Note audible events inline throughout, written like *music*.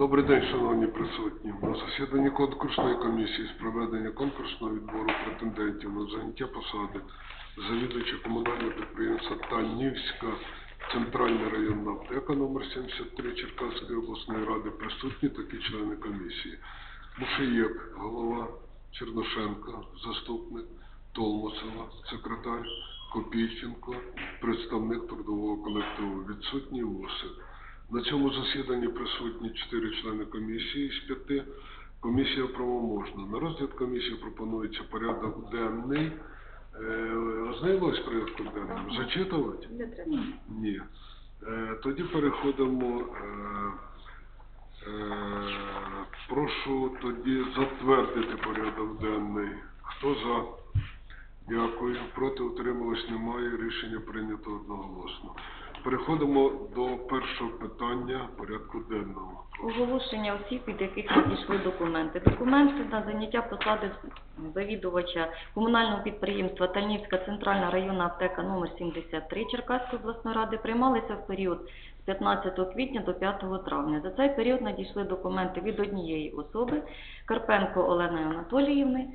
Добрий день, шановні присутні. На засіданні конкурсної комісії з проведення конкурсного відбору претендентів на заняття посади завідувача комунального підприємства Танівська центральна районна аптека номер 73 Черкаської обласної ради присутні такі члени комісії. Мушиєк, голова, Черношенко, заступник, Толмосова, секретар, Копійченко, представник трудового колективу, відсутній Мусик. На цьому засіданні присутні чотири члени комісії з п'яти. Комісія правоможна. На розгляд комісії пропонується порядок денний. Е, Ознайомились з денним? Зачитувати? Не треба. Ні. Е, Тоді переходимо. е, Прошу тоді затвердити порядок денний. Хто за? Дякую. Проти утрималось немає. Рішення прийнято одноголосно. Переходимо до першого питання порядку денного. Оголошення осіб, від яких надійшли документи. Документи на заняття посади завідувача комунального підприємства Тальнівська центральна районна аптека номер 73 Черкаської обласної ради приймалися в період з 15 квітня до 5 травня. За цей період надійшли документи від однієї особи Карпенко Олени Анатоліївни.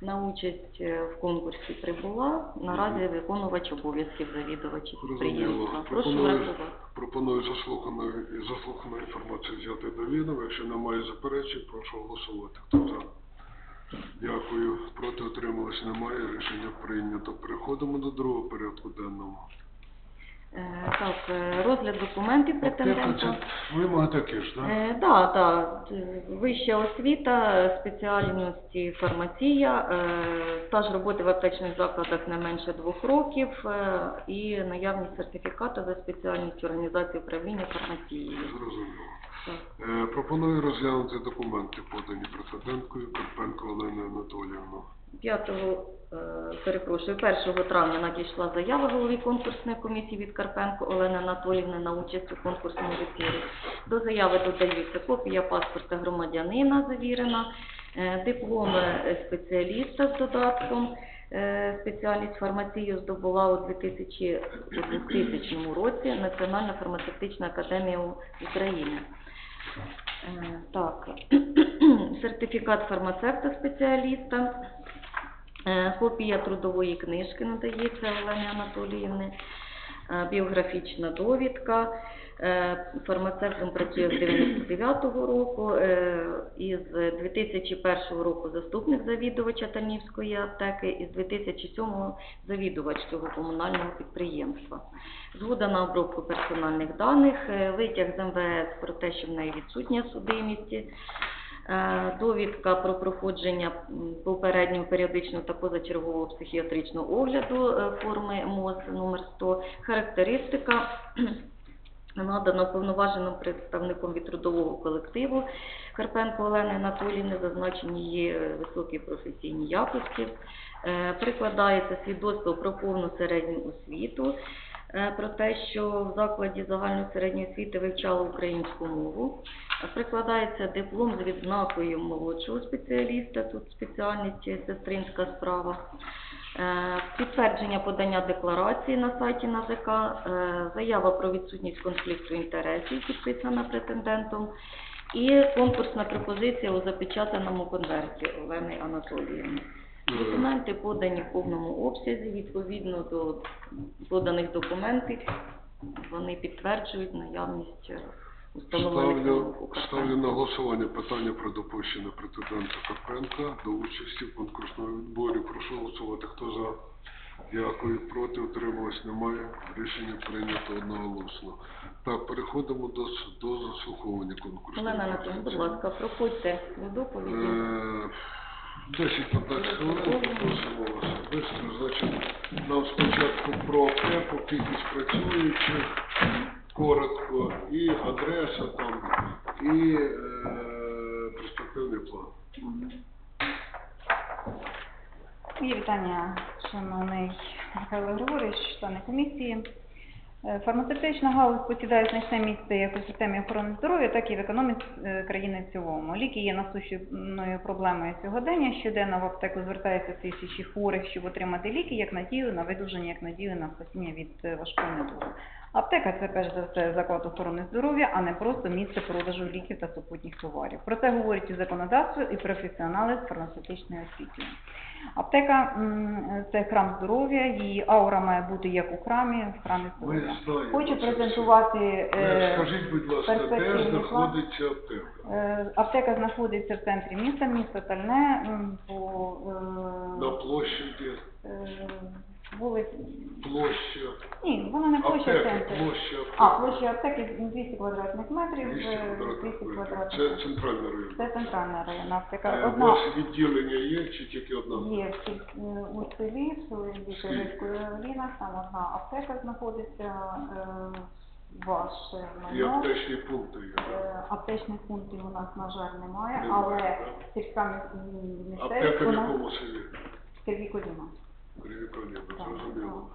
На участь е, в конкурсі прибула наразі виконувач обов'язків завідувача підприємства. Прошу Пропоную, врахувати. пропоную заслухану, заслухану інформацію взяти до відома. Якщо немає заперечень, прошу голосувати. Хто за? Дякую. Проти отрималось немає. Рішення прийнято. Переходимо до другого порядку денного. Е, Так, е, розгляд документів претендента. вимоги такі ж, так? Е, Да, да, д- вища освіта, спеціальності фармація, е, стаж роботи в аптечних закладах не менше двох років е, і наявність сертифікату за спеціальністю організації управління фармацією. Зрозуміло. Так. Е, пропоную розглянути документи, подані претенденткою Карпенко Оленою Анатоліївною. 5, е, перепрошую, 1 травня надійшла заява голові конкурсної комісії від Карпенко Олени Анатоліївни на участь у конкурсному відборі. До заяви додаються копія паспорта громадянина завірена, е, диплом спеціаліста з додатком. Е, Спеціальність фармацію здобула у 2000, 2000 році Національна фармацевтична академія України. Так, *clears throat* сертифікат фармацевта спеціаліста, копія трудової книжки надається Олені Анатоліївни, е, біографічна довідка. Е, Фармацевтом працює з 99-го року, е, і з 2001 року заступник завідувача Танівської аптеки, і з 2007 завідувач цього комунального підприємства. Згода на обробку персональних даних, е, витяг з МВС про те, що в неї відсутня судимість, Е, довідка про проходження попереднього періодичного та позачергового психіатричного огляду е, форми МОЗ номер 100, характеристика *clears throat* надана повноваженим представником від трудового колективу Карпенко Олени Анатоліївни, зазначені її е, високі професійні якості. Е, Прикладається свідоцтво про повну середню освіту, е, про те, що в закладі загальної середньої освіти вивчала українську мову. Е, Прикладається диплом з відзнакою молодшого спеціаліста, тут спеціальність е, сестринська справа. Е, Підтвердження подання декларації на сайті НАЗК, е, заява про відсутність конфлікту інтересів, підписана претендентом, і конкурсна пропозиція у запечатаному конверті Олени Анатоліївни. Документи подані в повному обсязі, відповідно до поданих документів, вони підтверджують наявність установлених Ставлю, вимог у ставлю на голосування питання про допущення претендента Карпенка до участі в конкурсному відборі. Прошу голосувати. Хто за? Дякую. Проти утрималось немає. Рішення прийнято одноголосно. Так, переходимо до, с- до заслуховування конкурсного. Олена Анатоліївна, будь ласка, проходьте до доповіді. Е, 10-15 хвилин попросимо вас. Нам спочатку про аптеку, кількість працюючих, коротко, і адреса там, і е, перспективний план. Є вітання, шановний Михайло Григорович, члени комісії. Е, Фармацевтична галузь посідає значне місце як у системі охорони здоров'я, так і в економіці е, країни в цілому. Ліки є насущною проблемою сьогодення. Щоденно в аптеку звертаються тисячі хворих, щоб отримати ліки як надію на видуження, як надію на спасіння від е, важкого недугу. Аптека це перш за все заклад охорони здоров'я, а не просто місце продажу ліків та супутніх товарів. Про це говорять і законодавство, і професіонали з фармацевтичної освіти. Аптека це храм здоров'я, її аура має бути як у храмі, в храмі здоров'я. Хочу презентувати. е, Е, Скажіть, будь ласка, де перспективний план. знаходиться аптека? Е, Аптека знаходиться в центрі міста, місто Тальне, по На площаді, е, вулиці. площа, Ні, вона не площа аптека, центру. площа А, площа аптеки 200 квадратних метрів. 200 е, квадратних 200 метрів. квадратних Це метрів. центральний район. Це центральна районна аптека. Е, У Одна вас відділення є чи тільки одна? є в е, у селі, в селі Кирильської Лінах, там одна аптека знаходиться, е, ваше І майно. аптечні пункти є. да? Е, Аптечних пунктів у нас, на жаль, немає, Немає, але сільська міс- місцевість Аптека у в нас якому селі? Сергій Коліна. Так, зрозуміло.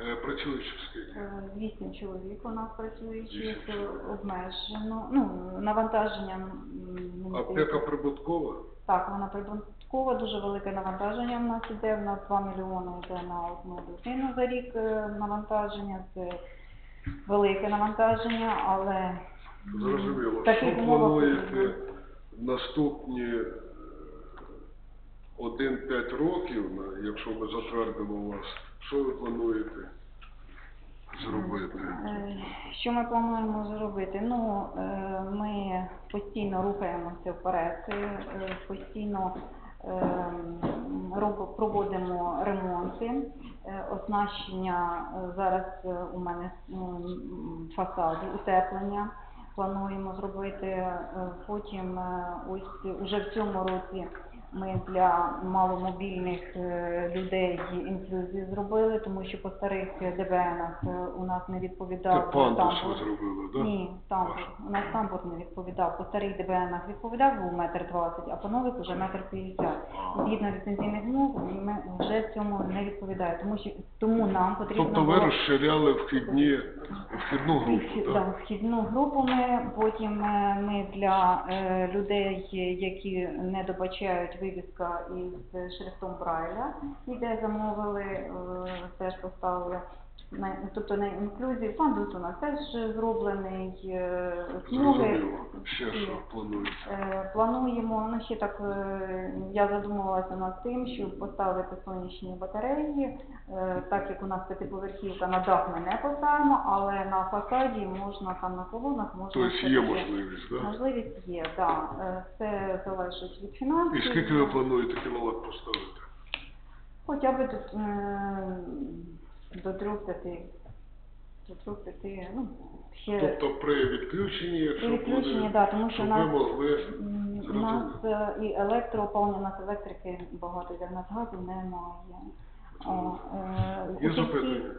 Е, Працюючих скільки? Е, Вісім чоловік у нас працюючих, Вісім чоловік. обмежено, ну, навантаження. м, Аптека прибуткова? Так, вона прибуткова, дуже велике навантаження в нас іде, в нас 2 мільйони йде на одну людину за рік е, навантаження, це велике навантаження, але м, Зрозуміло. в таких Що плануєте наступні 1-5 років, якщо ми затвердимо вас, що ви плануєте зробити? Е, Що ми плануємо зробити? Ну, е, ми постійно рухаємося вперед, е, постійно проводимо ремонти, оснащення зараз у мене фасаду, утеплення. Плануємо зробити потім ось уже в цьому році ми для маломобільних е, людей інклюзію зробили, тому що по старих ДБНах е, у нас не відповідав пандус ви тамбур. зробили, так? Ні, тамбур. У нас тамбур не відповідав. По старих ДБНах відповідав був метр двадцять, а по нових вже метр п'ятдесят. Згідно ліцензійних умов, ми вже цьому не відповідає, тому що тому нам потрібно Тобто ви було розширяли вхідні, вхідну групу, Вхід- так? да, вхідну групу ми потім е, ми для людей, які не добачають вивіска із шрифтом Брайля, і де замовили, е, теж поставили. На- Тобто на інклюзії пандус у нас теж зроблений, е, смуги. Ще що плануєте? е, Плануємо, ну ще так, е, я задумувалася над тим, щоб поставити сонячні батареї, Е, так як у нас п'ятиповерхівка, на дах ми не поставимо, але на фасаді можна там на колонах можна. Тобто є все-таки- можливість, так? Можливість є, так. Це залежить від фінансів. І скільки ви плануєте кіловат поставити? Хоча б до, е, до трьох п'яти. До трьох ну, ще Тобто при відключенні, якщо при відключенні, буде, да, тому що щоб у ви нас могли У нас е, і електроопалення, у нас електрики багато, де в нас газу немає. О, е, у Є запитання?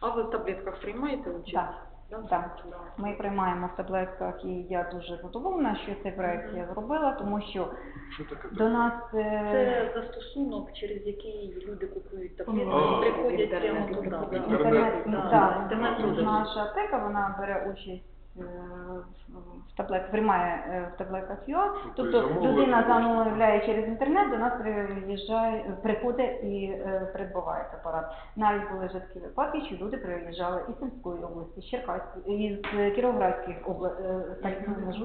А ви в таблетках приймаєте участь? Так, Да? Так. Ми приймаємо в таблетках, і я дуже задоволена, що цей проект я зробила, тому що Що таке до нас е, Це застосунок, через який люди купують А. таблетки, приходять Інтернет, прямо туди. да. Інтернет. інтернет, так, інтернет-продажі. наша аптека, вона бере участь в таблет, приймає е, в таблетках ЮА. Тобто Тобто людина замовляє через інтернет, до нас приїжджає, приходить і е, придбаває препарат. Навіть були вже такі випадки, що люди приїжджали із Сумської області, з Черкаської, із е, Кіровоградських областей, так ми з.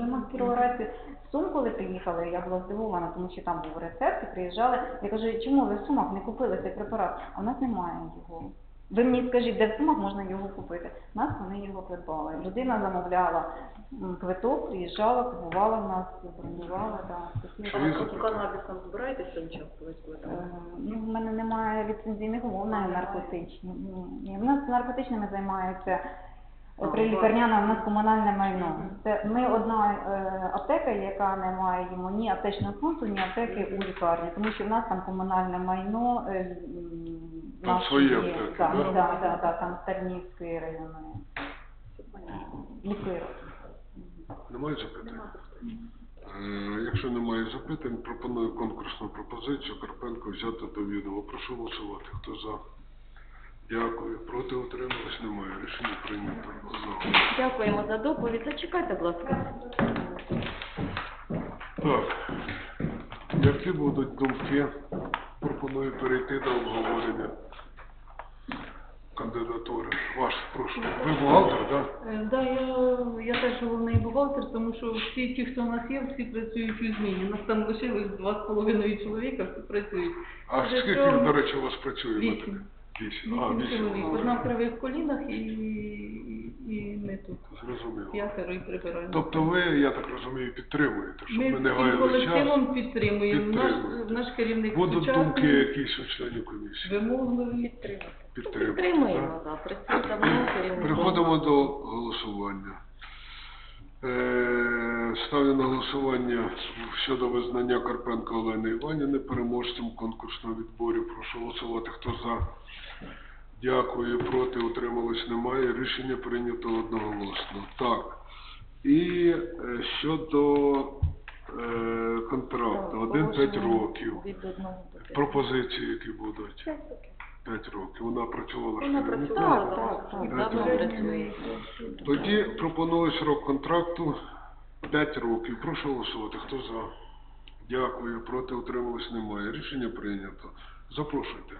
В Сум, коли приїхали, я була здивована, тому що там був рецепт, і приїжджали. Я кажу, чому ви в Сумах не купили цей препарат? А в нас немає його. Ви мені скажіть, де в Сумах можна його купити? У нас вони його придбали. Людина замовляла м, квиток, приїжджала, купувала в нас, бронювала. Да, такі А є ви з канабісом збираєтеся Е, цьому? Ну, в мене немає ліцензійних умов на наркотичні. Ні, Ні, в нас наркотичними займаються А, при у вас? лікарняна, в нас комунальне майно. Мгм. Це ми одна е, аптека, яка не має йому ні аптечного пункту, ні аптеки у лікарні, тому що в нас там комунальне майно. е, м, Там свої аптеки, Так, да? так, так, так, там Тернівської районної Все лікарні. Немає запитань? Е, Якщо немає запитань, пропоную конкурсну пропозицію Карпенко взяти до відома. Прошу голосувати. Хто за? Дякую. Проти утримались? Немає. Рішення прийнято. За. Дякуємо за доповідь. Зачекайте, будь ласка. Так. Які будуть думки? Пропоную перейти до обговорення. кандидатури. Ваш, прошу. Ви бухгалтер, так? Е, Да, я, я теж головний бухгалтер, тому що всі ті, хто у нас є, всі працюють у зміні. У нас там лишилось два з половиною чоловіка, всі працюють. А Для скільки, цього до речі, у вас працює? Вісім. Вісім. А, Вісім чоловік. Одна в кривих колінах і, і, ми тут. Зрозуміло. П'ятеро і прибираємо. Тобто ви, я так розумію, підтримуєте, щоб ми ми не всім гаяли час. колективом підтримуємо. Наш, Підтримуєте. наш керівник Будуть сучасний, думки якісь у членів комісії? вимогливий. Підтримуєте. Підтримуємо, так? да, працює давно. Переходимо до голосування. Е, Ставлю на голосування щодо визнання Карпенка Олени Іванівни переможцем конкурсного відбору. Прошу голосувати. Хто за? Дякую. Проти утрималось немає. Рішення прийнято одноголосно. Так. І е, щодо е, контракту. Так, 1-5 років. Від одного до п'яти. Пропозиції, які будуть. 5 років. Вона працювала Вона ж керівником. працювала. Так, так, так, П'ять давно років. працює. Тоді пропоную срок контракту 5 років. Прошу голосувати. Хто за? Дякую. Проти утрималось немає. Рішення прийнято. Запрошуйте.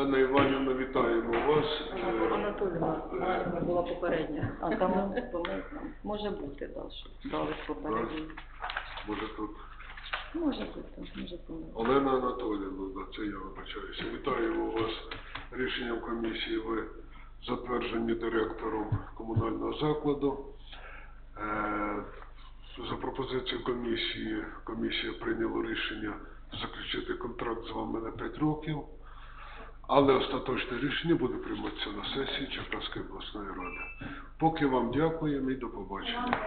Олена Іванівна, вітаємо вас. Е, Анатоліна Іванівна була попередня. А там, *laughs* може бути, да, що дали попередньо. Може тут. Може бути, може бути. Олена Анатоліївна, це я вибачаюся. Вітаємо вас рішенням комісії. Ви затверджені директором комунального закладу. Е, За пропозицією комісії, комісія прийняла рішення заключити контракт з вами на 5 років, але остаточне рішення буде прийматися на сесії Черкаської обласної ради. Поки вам дякуємо і до побачення.